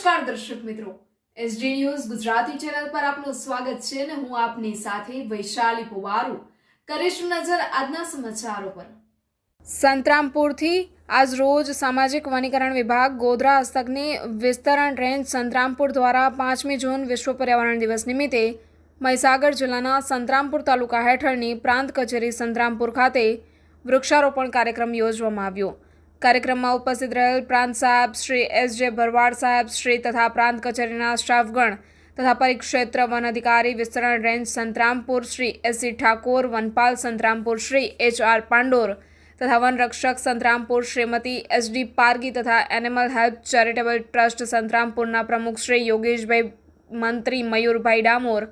નમસ્કાર દર્શક મિત્રો. એસડી ન્યૂઝ ગુજરાતી ચેનલ પર આપનું સ્વાગત છે અને હું આપની સાથે વૈશાલી પુવારુ. કરીશું નજર આજના સમાચારો પર. સંતરામપુરથી આજ રોજ સામાજિક વનીકરણ વિભાગ ગોધરા હસ્તકની વિસ્તરણ રેન્જ સંતરામપુર દ્વારા પાંચમી જૂન વિશ્વ પર્યાવરણ દિવસ નિમિત્તે મહીસાગર જિલ્લાના સંતરામપુર તાલુકા હેઠળની પ્રાંત કચેરી સંતરામપુર ખાતે વૃક્ષારોપણ કાર્યક્રમ યોજવામાં આવ્યો. કાર્યક્રમમાં ઉપસ્થિત રહેલ પ્રાંત સાહેબ શ્રી એસ જે ભરવાડ સાહેબ શ્રી તથા પ્રાંત કચેરીના સ્ટાફગણ તથા પરિક્ષેત્ર વન અધિકારી વિસ્તરણ range Santrampur Shri S C Thakor, વનપાલ Santrampur Shri H R Pandor તથા વનરક્ષક સંતરામપુર શ્રીમતી એસ ડી પારગી તથા એનિમલ હેલ્પ ચેરિટેબલ ટ્રસ્ટ સંતરામપુરના પ્રમુખ શ્રી યોગેશભાઈ મંત્રી મયુરભાઈ ડામોર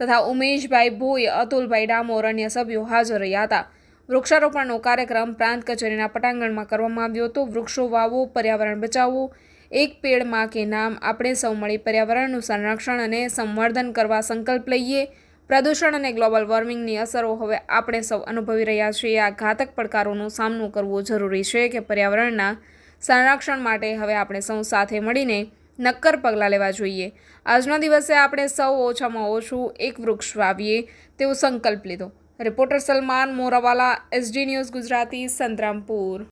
તથા ઉમેશભાઈ ભોઈ, અતુલભાઈ ડામોર અન્ય સભ્યો હાજર રહ્યા હતા. વૃક્ષારોપણનો કાર્યક્રમ પ્રાંત કચેરીના પટાંગણમાં કરવામાં આવ્યો હતો. વૃક્ષો વાવો, પર્યાવરણ બચાવો, એક પેડમાં કે નામ આપણે સૌ મળી પર્યાવરણનું સંરક્ષણ અને સંવર્ધન કરવા સંકલ્પ લઈએ. પ્રદૂષણ અને ગ્લોબલ વોર્મિંગની અસરો હવે આપણે સૌ અનુભવી રહ્યા છીએ. આ ઘાતક પડકારોનો સામનો કરવો જરૂરી છે કે પર્યાવરણના સંરક્ષણ માટે હવે આપણે સૌ સાથે મળીને નક્કર પગલાં લેવા જોઈએ. આજના દિવસે આપણે સૌ ઓછામાં ઓછું એક વૃક્ષ વાવીએ તેવો સંકલ્પ લીધો. Reporter Salman Morawala SD news Gujarati Santrampur.